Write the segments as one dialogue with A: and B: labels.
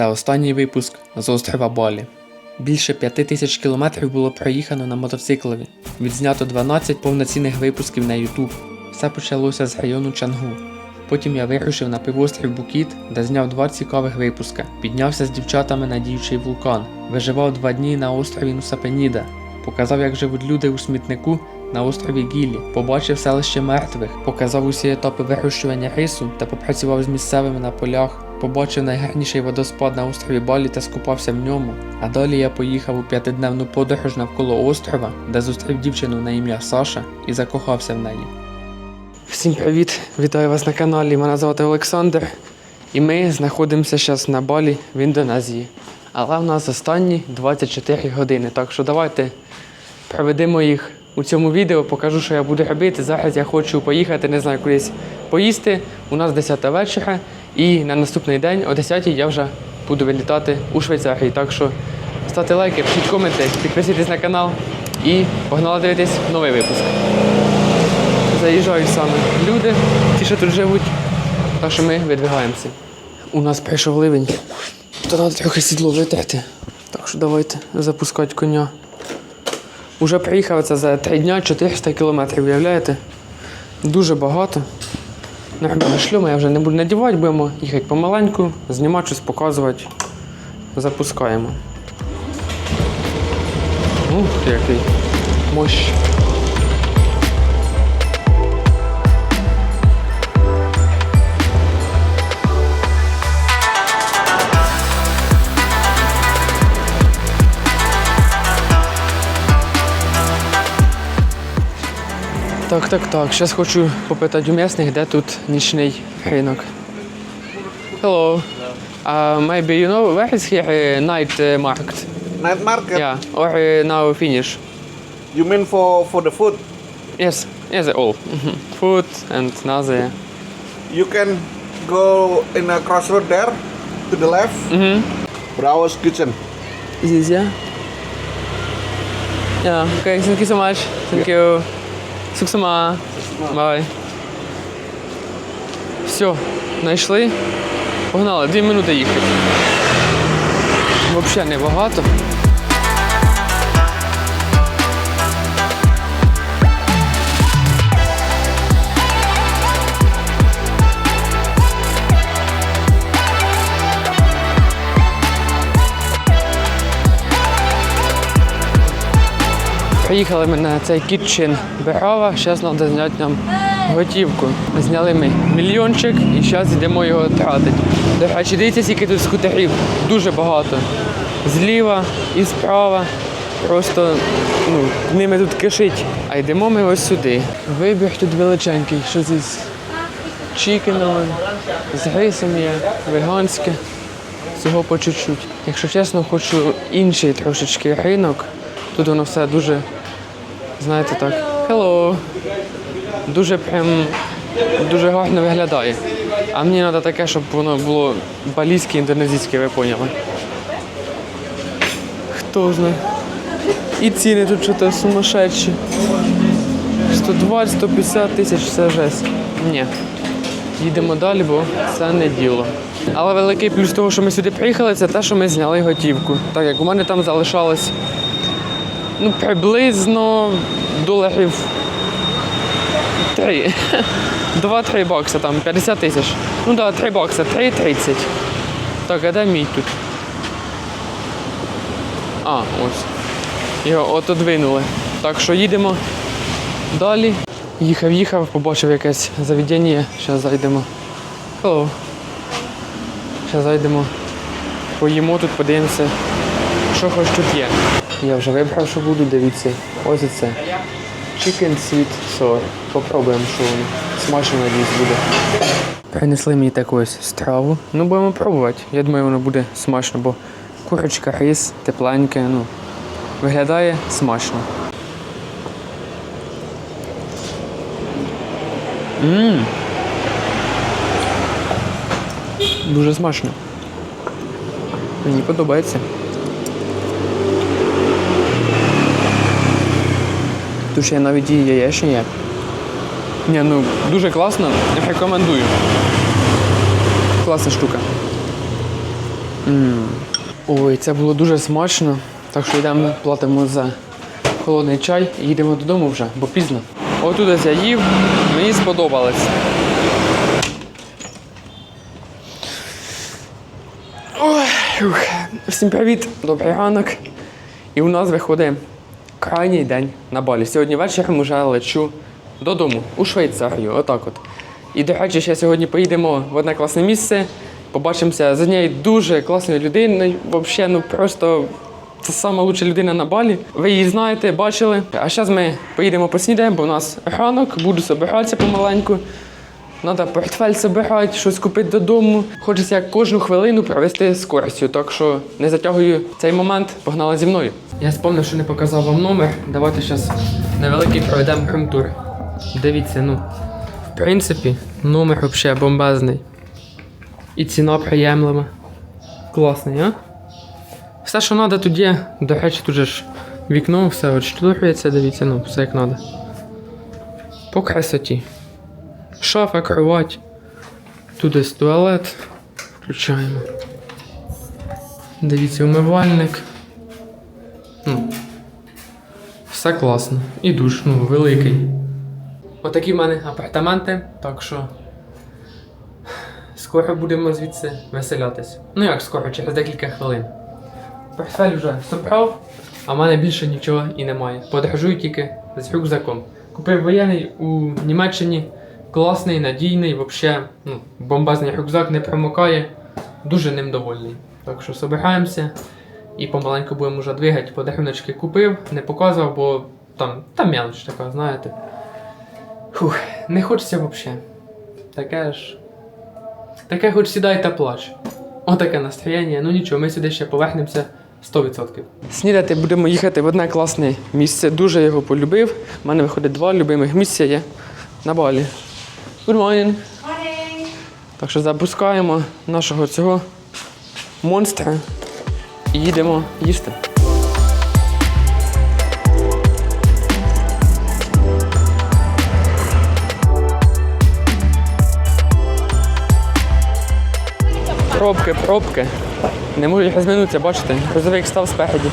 A: Це останній випуск з острова Балі. Більше п'яти тисяч кілометрів було проїхано на мотоциклові. Відзнято 12 повноцінних випусків на YouTube. Все почалося з району Чангу. Потім я вирушив на півострів Букіт, де зняв два цікавих випуска. Піднявся з дівчатами на діючий вулкан. Виживав два дні на острові Нусапеніда. Показав, як живуть люди у смітнику на острові Гілі. Побачив селище мертвих, показав усі етапи вирощування рису та попрацював з місцевими на полях. Побачив найгарніший водоспад на острові Балі та скупався в ньому. А далі я поїхав у п'ятидневну подорож навколо острова, де зустрів дівчину на ім'я Саша і закохався в неї. Всім привіт! Вітаю вас на каналі. Мене звати Олександр. І ми знаходимося зараз на Балі в Індонезії. Але в нас останні 24 години. Так що давайте проведемо їх у цьому відео, покажу, що я буду робити. Зараз я хочу поїхати, не знаю, кудись поїсти. У нас 10 вечора, і на наступний день о 10 я вже буду вилітати у Швейцарії. Так що ставте лайки, пишіть коменти, підписуйтесь на канал і погнали дивитись новий випуск. Заїжджають саме люди, ті, що тут живуть. Так що ми видвигаємося. У нас прийшов ливень, то треба трохи сідло витерти. Так що давайте запускати коня. Уже приїхав це за 3 дня 400 кілометрів, уявляєте? Дуже багато. Нормально шлюма я вже не буду надівати, будемо їхати помаленьку, знімати щось, показувати. Запускаємо. Ух який мощ. Так, так, так. Зараз хочу попитати у місних, де тут нічний ринок. Hello. Uh, maybe you know where is here uh, night uh, market?
B: Night market.
A: Yeah, or uh, now finish.
B: You mean for for the food?
A: Yes, yes, all. Mhm. Food and another.
B: You can go in a crossroad there to the left.
A: Mhm.
B: Browse kitchen.
A: Is this yeah? Yeah, okay, thank you so much. Thank you. Суксама. Бай. Все, знайшли. Погнали, дві минути їхати. Взагалі небагато. Приїхали ми на цей кітчин Берава, зараз треба зняти нам готівку. Зняли ми мільйончик і зараз йдемо його тратити. До речі, дивіться, скільки тут скутерів. Дуже багато. Зліва і справа. Просто ну, ними тут кишить. А йдемо ми ось сюди. Вибір тут величенький. Що з чікеном, з рисом є, веганське. Всього по чуть-чуть. Якщо чесно, хочу інший трошечки ринок. Тут воно все дуже, знаєте так, hello. Дуже прям дуже гарно виглядає. А мені треба таке, щоб воно було балійське, індонезійське, ви поняли. Хто знає. І ціни тут щось сумасшедші. 120-150 тисяч це жесть. Ні. Їдемо далі, бо це не діло. Але великий плюс того, що ми сюди приїхали, це те, що ми зняли готівку. Так як у мене там залишалось ну, приблизно доларів 3. 2-3 бакса там, 50 тисяч. Ну так, да, 3 бакса, 3,30. Так, а де мій тут? А, ось. Його отодвинули. Так що їдемо далі. Їхав, їхав, побачив якесь заведення. Зараз зайдемо. Hello. Зараз зайдемо. Поїмо тут, подивимося, що хоч тут є. Я вже вибрав, що буду, дивіться. Ось це. Chicken sweet sour. Попробуємо, що воно. Смачно надіюсь буде. Принесли мені таку ось страву. Ну, будемо пробувати. Я думаю, воно буде смачно, бо курочка, рис, тепленьке, ну, виглядає смачно. Ммм. Дуже смачно. Мені подобається. Тут ще навіть і яєчня є. Ні, ну дуже класно, рекомендую. Класна штука. М. Ой, це було дуже смачно. Так що йдемо, платимо за холодний чай і їдемо додому вже, бо пізно. Отут я їв, мені сподобалось. Ой. Всім привіт, добрий ранок. І у нас виходить крайній день на балі. Сьогодні вечором вже лечу додому, у Швейцарію, отак от. І, до речі, ще сьогодні поїдемо в одне класне місце. Побачимося з однією дуже класною людиною. Взагалі, ну просто це сама лучша людина на балі. Ви її знаєте, бачили. А зараз ми поїдемо поснідаємо, бо у нас ранок, буду собиратися помаленьку. Треба портфель збирати, щось купити додому. Хочеться як кожну хвилину провести з користю, так що не затягую цей момент, погнали зі мною. Я спомнив, що не показав вам номер. Давайте зараз невеликий проведемо крем-тур. Дивіться, ну, в принципі, номер взагалі бомбезний. І ціна приємлива. Класний, а? Все, що треба, тут є. До речі, тут же ж вікно, все очтурюється, дивіться, ну, все як треба. По красоті. Шафа, кровать. Тут десь туалет. Включаємо. Дивіться, умивальник. Ну. Все класно. І душ, ну, великий. Отакі в мене апартаменти, так що. Скоро будемо звідси веселятись. Ну як скоро, через декілька хвилин. Портфель вже собрав, а в мене більше нічого і немає. Подорожую тільки з рюкзаком. Купив воєнний у Німеччині. Класний, надійний, взагалі ну, бомбезний рюкзак не промокає. Дуже ним довольний. Так що собираємося і помаленьку будемо вже двигати. Подаруночки купив, не показував, бо там, там мелоч така, знаєте. Фух, не хочеться взагалі. Таке ж. Таке хоч сідай та плач. Отаке настроєння. Ну нічого, ми сюди ще повернемося 100%. Снідати будемо їхати в одне класне місце. Дуже його полюбив. У мене виходить два любимих місця є на балі. Good morning. Так що запускаємо нашого цього монстра і їдемо їсти. Пробки, пробки. Не можу розминутися, бачите? Грузовик став спереді.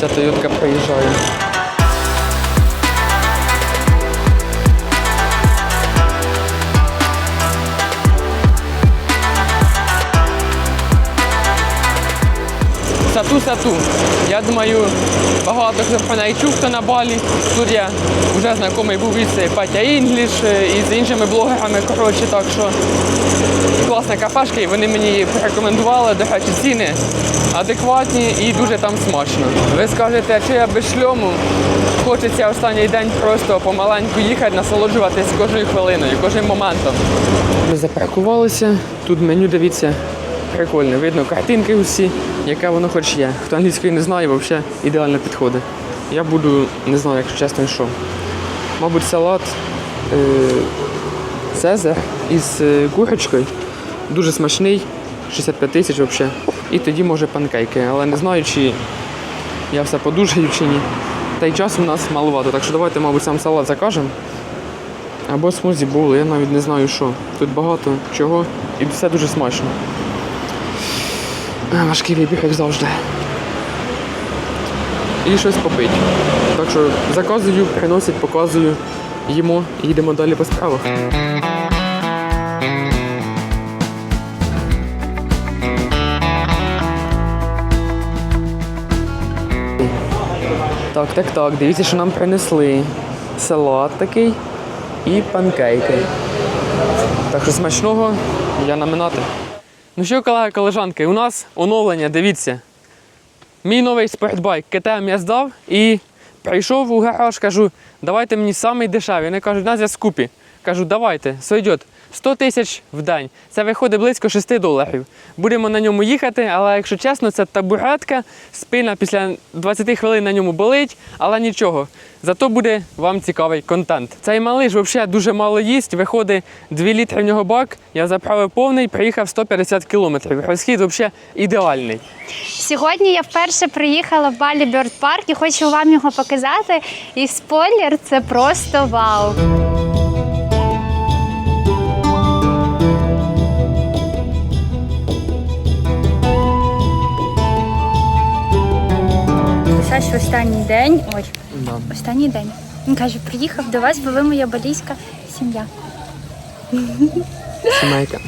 A: Ця Тойотка проїжджає. Сату Сату. Я думаю, багато хто про неї чув, хто на балі. Тут я вже знайомий був із Патя Інгліш е, і з іншими блогерами. Коротше, так що класна кафешка, і вони мені порекомендували. До речі, ціни адекватні і дуже там смачно. Ви скажете, чи я без шльому? Хочеться останній день просто помаленьку їхати, насолоджуватись кожною хвилиною, кожним моментом. Ми запаркувалися. Тут меню, дивіться, прикольне. Видно картинки усі, яке воно хоч є. Хто англійської не знає, взагалі ідеально підходить. Я буду, не знаю, якщо чесно, що. Мабуть, салат е, Цезар із е, курочкою. Дуже смачний, 65 тисяч взагалі. І тоді може панкейки, але не знаю, чи я все подужаю чи ні. Та й часу в нас маловато, так що давайте, мабуть, сам салат закажемо. Або смузі були, я навіть не знаю що. Тут багато чого і все дуже смачно. Важкий вибіг, як завжди. І щось попить. Так що заказую, приносять, показую, їмо і їдемо далі по справах. Так, так, так. Дивіться, що нам принесли. Салат такий і панкейки. Так що смачного я наминати. Ну що, колеги, колежанки, у нас оновлення, дивіться. Мій новий спортбайк КТМ я здав і прийшов у гараж, кажу, давайте мені самий дешевий. Вони кажуть, нас я скупі. Кажу, давайте, сойдет. 100 тисяч в день. Це виходить близько 6 доларів. Будемо на ньому їхати, але якщо чесно, це табуретка. Спина після 20 хвилин на ньому болить, але нічого. Зато буде вам цікавий контент. Цей малий взагалі дуже мало їсть. Виходить 2 літри в нього бак. Я заправив повний, приїхав 150 кілометрів. Розхід взагалі ідеальний.
C: Сьогодні я вперше приїхала в Балі Бьорд Парк і хочу вам його показати. І спойлер це просто вау. Це ж останній день. Ой.
A: Да.
C: останній день. Він каже, приїхав до вас, бо ви моя балійська сім'я.
A: Сімейка.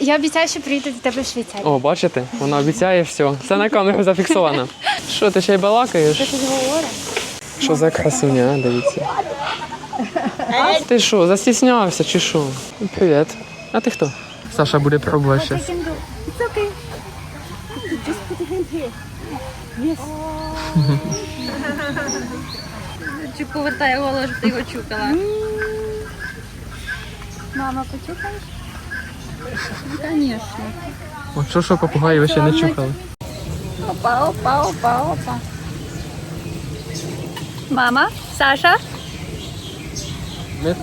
C: Я обіцяю, що приїду до тебе в Швейцарію.
A: О, бачите? Вона обіцяє все. Все на камеру зафіксовано. Що, ти ще й балакаєш?
C: Ти щось говориш?
A: Що за красуня, а? дивіться. Ти що, застіснявся чи що? Привіт. А ти хто? Саша буде пробувати
C: okay. Just put
D: Чи повертає голову, щоб ти його чукала?
C: Мама, почухаєш?
D: Звісно.
A: От що, що попугаї ви ще не чухали?
D: Опа, опа, опа, опа. Мама, Саша.
C: В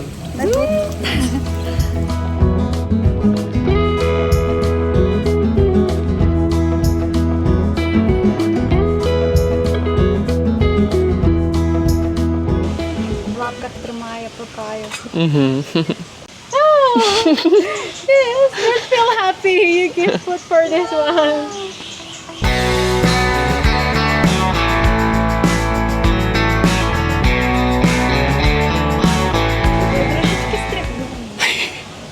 C: пукає.
A: Угу.
C: Yes, I feel happy you give food for this one.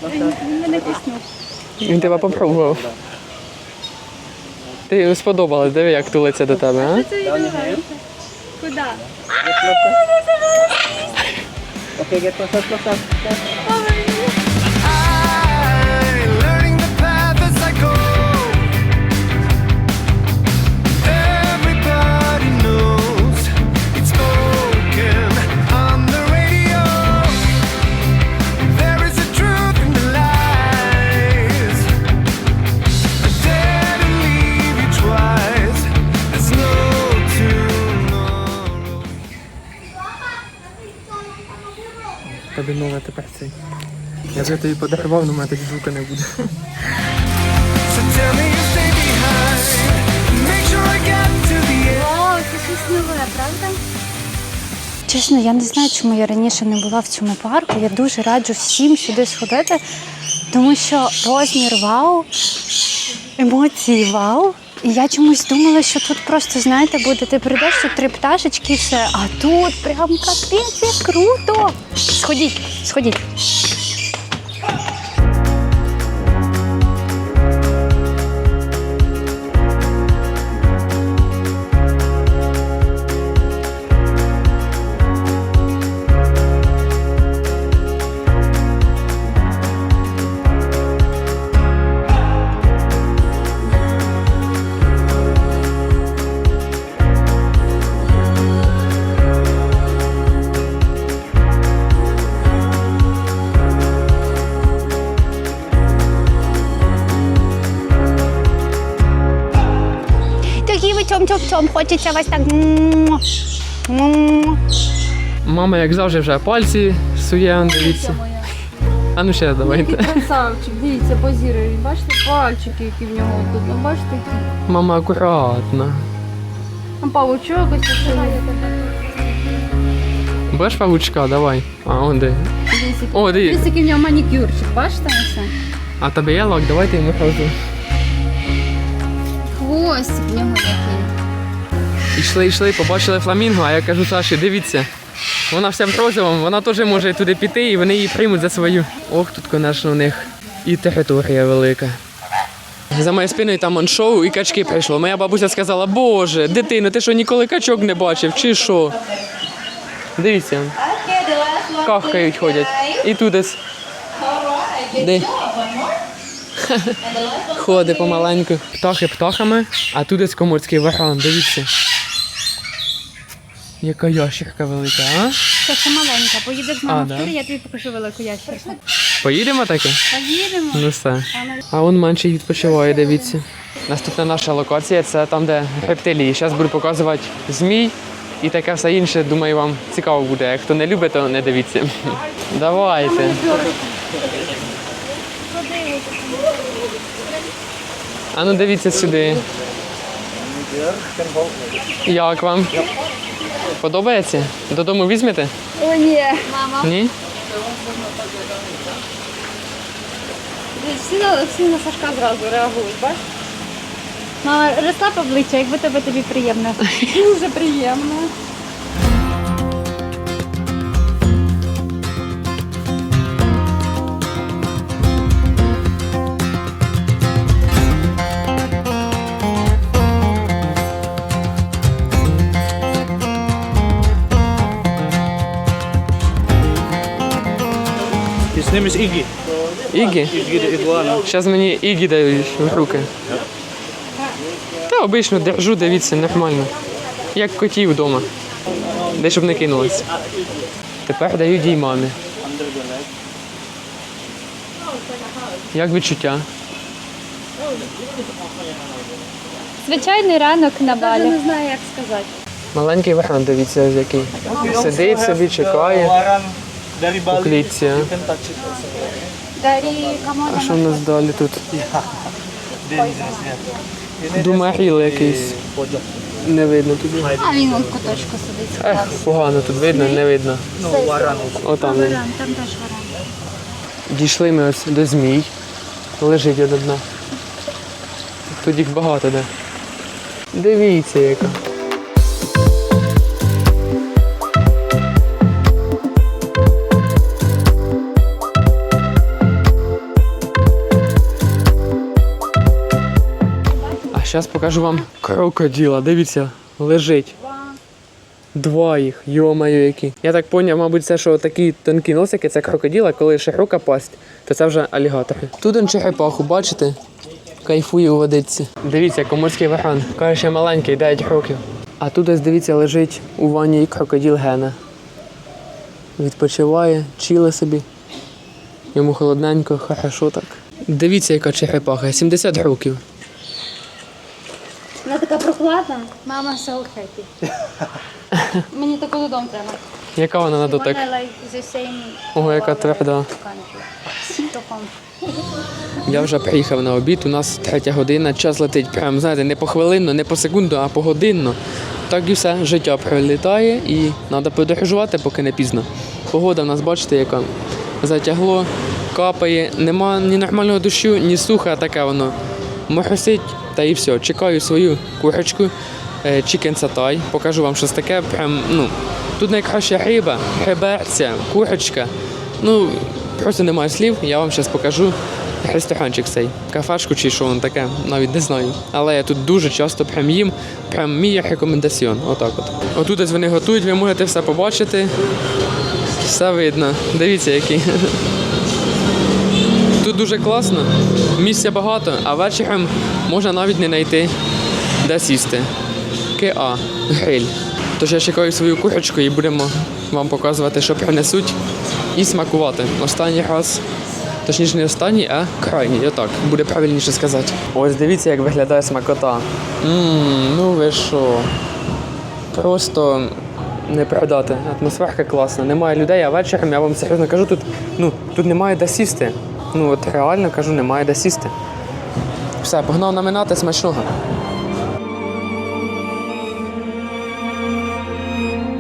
C: Він мене піснув.
A: Він тебе попробував. Ти йому сподобалось, диви, як тулиться до тебе, а?
C: Це відбувається. Куди?
E: Ok, okay, get proses proses.
A: proses. Нове тепер цей. Я вже тобі подарував, але в мене тоді звука не буде.
C: Чесно, я не знаю, чому я раніше не була в цьому парку. Я дуже раджу всім сюди сходити, тому що розмір вау, емоції вау. І я чомусь думала, що тут просто, знаєте, буде, ти прийдеш, тут три пташечки і все, а тут прям капець, як круто. Сходіть, сходіть. Цьом-цьом-цьом, хочеться вас так.
A: Мама, як завжди, вже пальці сує, дивіться. А ну ще давайте.
D: Красавчик, дивіться, позірує. Бачите, пальчики, які в нього тут. Ну, Бачите, які.
A: Мама акуратно.
D: А павучок ось це.
A: Бачиш павучка, давай. А, он де. О, диви.
D: Дивіться, який в нього манікюрчик, бачите ось?
A: А тебе є лак, давайте йому хожу.
D: Хвостик в нього такий.
A: Ішли, йшли, побачили фламінго, а я кажу Саші, дивіться. Вона вся в розовому, вона теж може туди піти і вони її приймуть за свою. Ох, тут, звісно, у них і територія велика. За моєю спиною там он шоу і качки прийшло. Моя бабуся сказала, боже, дитино, ти що ніколи качок не бачив, чи що? Дивіться. Кахкають ходять. І. Де? Ходить помаленьку. Птахи птахами, а десь коморський варан, дивіться. Яка ящерка велика, а?
C: Це ще маленька. Поїдеш з
A: А,
C: мамою
A: да?
C: турі, я тобі покажу велику ящерку.
A: Поїдемо таке?
C: Поїдемо.
A: Ну все. А он менший відпочиває, дивіться. Наступна наша локація це там, де рептилії. Зараз буду показувати змій і таке все інше. Думаю, вам цікаво буде. Як хто не любить, то не дивіться. Давайте. А ну дивіться сюди. Як вам? Подобається? Додому візьмете?
D: О, ні. Мама.
A: Ні?
D: Всі на, всі на Сашка зразу реагують, бач?
C: Мама, розслаб обличчя, якби тебе тобі приємно.
D: Дуже приємно.
F: Iggy.
A: Ігі?
F: Iguana.
A: Зараз мені Ігі дають в руки. Та обично держу, дивіться, нормально. Як котів вдома. Де щоб не кинулись. Тепер даю дій мамі. Як відчуття?
C: Звичайний ранок на балі.
D: не знаю, як сказати.
A: Маленький варіант, дивіться, який. Сидить собі, чекає у клітці. А що в нас далі тут? Думаріл якийсь. Не видно тут.
C: А він у куточку сидить.
A: Ех, погано тут видно, не видно. Він.
C: Варан, там теж варан.
A: Дійшли ми ось до змій. Лежить одна дна. Тут їх багато де. Дивіться яка. Зараз покажу вам крокодила. Дивіться, лежить. Два їх, йо-моє які. Я так поняв, мабуть, це що такі тонкі носики, це крокодил, а коли широка пасть, то це вже алігатори. Тут он черепаху, бачите? Кайфує у водиці. Дивіться, коморський варан. Каже, ще маленький, 9 років. А тут ось дивіться, лежить у ванні крокодил Гена. Відпочиває, чіле собі. Йому холодненько, хорошо так. Дивіться, яка черепаха, 70 років.
D: Вона така прохладна.
C: Мама so happy.
D: Мені таку додому треба.
A: Яка вона на дотик?
C: Wanna like the same
A: Ого, яка тверда. Я вже приїхав на обід, у нас третя година, час летить прям, знаєте, не по хвилинну, не по секунду, а по годинно. Так і все, життя пролітає і треба подорожувати, поки не пізно. Погода в нас, бачите, яка затягло, капає, нема ні нормального дощу, ні суха, таке воно. Моросить та і все. Чекаю свою е, chicken сатай, покажу вам щось таке. Прям, ну, тут найкраща риба, реберця, курочка. Ну, просто немає слів, я вам зараз покажу ресторанчик цей, кафешку чи що воно таке, навіть не знаю. Але я тут дуже часто прям їм, прям мій рекомендаціон. Отак от. Отут ось вони готують, ви можете все побачити. Все видно. Дивіться, які. Дуже класно, місця багато, а вечором можна навіть не знайти, де сісти. КА гриль. Тож я чекаю свою курочку і будемо вам показувати, що принесуть, і смакувати. Останній раз, точніше не останній, а крайній, отак, буде правильніше сказати. Ось дивіться, як виглядає смакота. Ммм, ну ви що. Просто не передати. Атмосферка класна. Немає людей, а вечором я вам серйозно кажу, тут, ну, тут немає де сісти. Ну от реально кажу, немає де сісти. Все, погнав наминати смачного.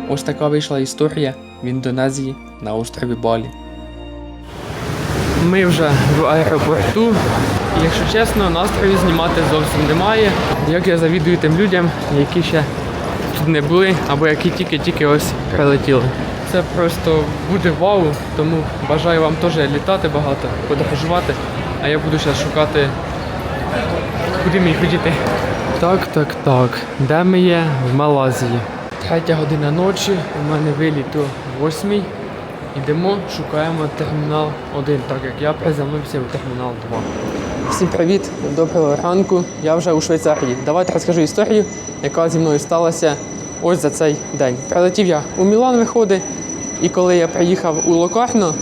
A: Ось така вийшла історія в Індонезії на острові Балі. Ми вже в аеропорту. Якщо чесно, настрою знімати зовсім немає. Як я завідую тим людям, які ще тут не були, або які тільки-тільки ось прилетіли. Це просто буде вау, тому бажаю вам теж літати багато, подорожувати. А я буду зараз шукати, куди мені хотіти. Так, так, так. Де ми є? В Малазії. Третя година ночі, у мене виліт о восьмій. Йдемо, шукаємо термінал 1, так як я приземлився в термінал 2. Всім привіт, доброго ранку. Я вже у Швейцарії. Давайте розкажу історію, яка зі мною сталася ось за цей день. Прилетів я у Мілан виходить, і коли я приїхав у Локарно,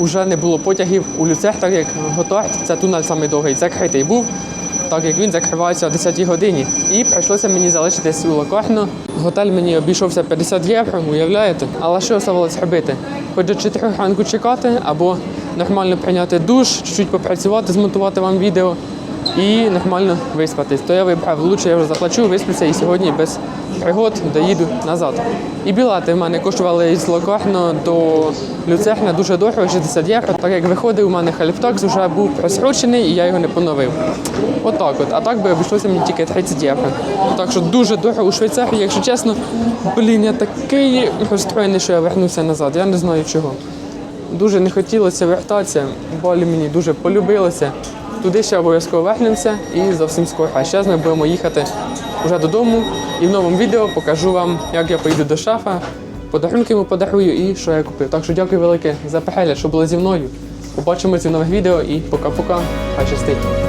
A: вже не було потягів у Люцех, так як Готард, це тунель самий довгий, закритий був, так як він закривається о 10 годині. І прийшлося мені залишитись у Локарно. Готель мені обійшовся 50 євро, уявляєте? Але що оставалось робити? Хоч до 4 ранку чекати, або нормально прийняти душ, чуть-чуть попрацювати, змонтувати вам відео, і нормально виспатись. То я вибрав, лучше я вже заплачу, висплюся і сьогодні без пригод доїду назад. І білети в мене коштували з Локарно до Люцерна дуже дорого, 60 євро. Так як виходив, у мене халіфтакс вже був просрочений і я його не поновив. Отак от. А так би обійшлося мені тільки 30 євро. Так що дуже дорого у Швейцарії, якщо чесно, блін, я такий розстроєний, що я вернувся назад. Я не знаю чого. Дуже не хотілося вертатися, Балі мені дуже полюбилося. Туди ще обов'язково вернемося і зовсім скоро. А зараз ми будемо їхати вже додому. І в новому відео покажу вам, як я поїду до шафа, подарунки йому подарую і що я купив. Так що дякую велике за перегляд, що були зі мною. Побачимося в нових відео і пока-пока. Хай щастить.